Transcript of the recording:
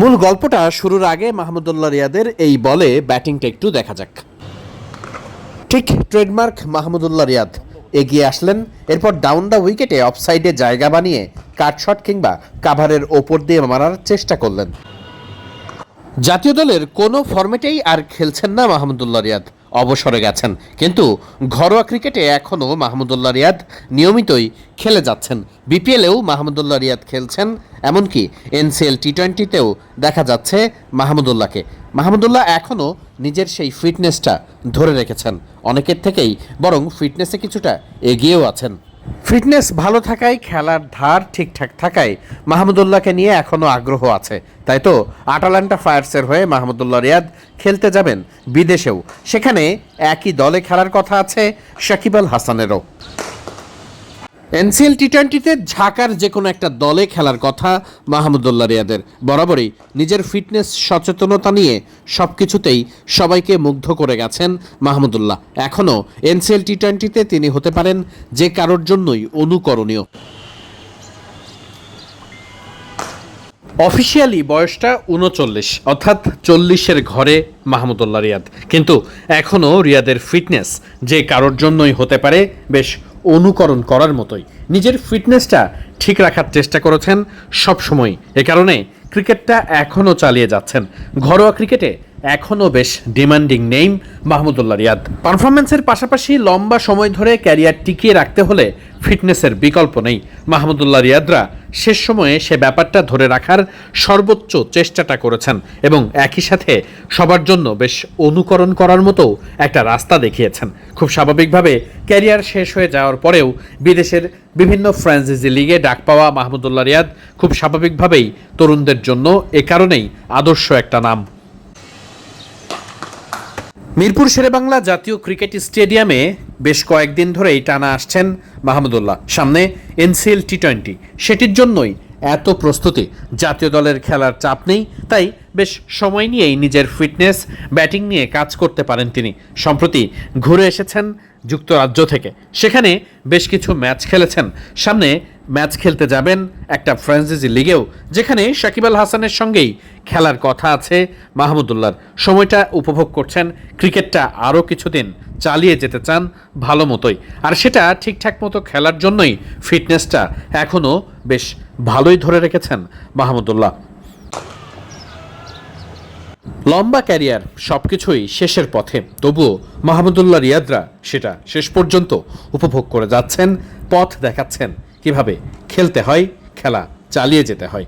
মূল গল্পটা শুরুর আগে মাহমুদুল্লাহ রিয়াদের এই বলে ব্যাটিংটা একটু দেখা যাক। ঠিক ট্রেডমার্ক মাহমুদুল্লাহ রিয়াদ। এগিয়ে আসলেন, এরপর ডাউন দ্য উইকেটে অফসাইডে জায়গা বানিয়ে কাটশট কিংবা কাভারের ওপর দিয়ে মারার চেষ্টা করলেন। জাতীয় দলের কোনো ফর্মেটেই আর খেলছেন না মাহমুদুল্লাহ রিয়াদ। অবসরে গেছেন। কিন্তু ঘরোয়া ক্রিকেটে এখনও মাহমুদুল্লাহ রিয়াদ নিয়মিতই খেলে যাচ্ছেন। বিপিএলেও মাহমুদুল্লাহ রিয়াদ খেলছেন, এমনকি এনসিএল টি টোয়েন্টিতেও দেখা যাচ্ছে মাহমুদুল্লাহকে। মাহমুদুল্লাহ এখনও নিজের সেই ফিটনেসটা ধরে রেখেছেন। অনেকের থেকেই বরং ফিটনেসে কিছুটা এগিয়েও আছেন। ফিটনেস ভালো থাকায় খেলার ধার ঠিকঠাক থাকায় মাহমুদুল্লাহকে নিয়ে এখনও আগ্রহ আছে। তাই তো, আটালান্টা ফায়ার্সের হয়ে মাহমুদুল্লাহ রিয়াদ খেলতে যাবেন বিদেশেও। সেখানে একই দলে খেলার কথা আছে শাকিব আল হাসানেরও। এনসিএল টি টোয়েন্টিতে ঢাকার যে কোনো একটা দলে খেলার কথা মাহমুদুল্লাহ রিয়াদের। বরাবরই নিজের ফিটনেস, সচেতনতা নিয়ে সব কিছুতেই সবাইকে মুগ্ধ করে গেছেন মাহমুদুল্লাহ। এখনও এনসিএল টি টোয়েন্টিতে তিনি হতে পারেন যে কারোর জন্যই অনুকরণীয়। অফিসিয়ালি বয়সটা উনচল্লিশ, অর্থাৎ চল্লিশের ঘরে মাহমুদুল্লাহ রিয়াদ। কিন্তু এখনও রিয়াদের ফিটনেস যে কারোর জন্যই হতে পারে, বেশ অনুকরণ করার মতোই। নিজের ফিটনেসটা ঠিক রাখার চেষ্টা করেছেন সবসময় এ কারণে ক্রিকেটটা এখনও চালিয়ে যাচ্ছেন। ঘরোয়া ক্রিকেটে এখনও বেশ ডিমান্ডিং নেইম মাহমুদুল্লাহ রিয়াদ। পারফরমেন্সের পাশাপাশি লম্বা সময় ধরে ক্যারিয়ার টিকিয়ে রাখতে হলে ফিটনেসের বিকল্প নেই। মাহমুদুল্লাহ রিয়াদরা শেষ সময়ে সে ব্যাপারটা ধরে রাখার সর্বোচ্চ চেষ্টাটা করেছেন এবং একই সাথে সবার জন্য বেশ অনুকরণ করার মতো একটা রাস্তা দেখিয়েছেন। খুব স্বাভাবিকভাবে ক্যারিয়ার শেষ হয়ে যাওয়ার পরেও বিদেশের বিভিন্ন ফ্রান্সাইজি লিগে ডাক পাওয়া মাহমুদুল্লাহ রিয়াদ খুব স্বাভাবিকভাবেই তরুণদের জন্য এ কারণেই আদর্শ একটা নাম। মিরপুর শেরেবাংলা জাতীয় ক্রিকেট স্টেডিয়ামে বেশ কয়েকদিন ধরেই টানা আসছেন মাহমুদুল্লাহ সামনে এনসিএল টি টোয়েন্টি সেটির জন্যই এত প্রস্তুতি। জাতীয় দলের খেলার চাপ নেই, তাই বেশ সময় নিয়েই নিজের ফিটনেস, ব্যাটিং নিয়ে কাজ করতে পারেন তিনি। সম্প্রতি ঘুরে এসেছেন যুক্তরাজ্য থেকে। সেখানে বেশ কিছু ম্যাচ খেলেছেন। সামনে ম্যাচ খেলতে যাবেন একটা ফ্রান্সিজি লিগেও, যেখানে সাকিব আল হাসানের সঙ্গেই খেলার কথা আছে মাহমুদুল্লাহর। সময়টা উপভোগ করছেন, ক্রিকেটটা আরও কিছুদিন চালিয়ে যেতে চান ভালো মতোই। আর সেটা ঠিকঠাক মতো খেলার জন্যই ফিটনেসটা এখনও বেশ ভালোই ধরে রেখেছেন মাহমুদুল্লাহ। লম্বা ক্যারিয়ার সবকিছুই শেষের পথে, তবুও মাহমুদুল্লাহ রিয়াদরা সেটা শেষ পর্যন্ত উপভোগ করে যাচ্ছেন, পথ দেখাচ্ছেন। কীভাবে? খেলতে হয় খেলা চালিয়ে যেতে হয়।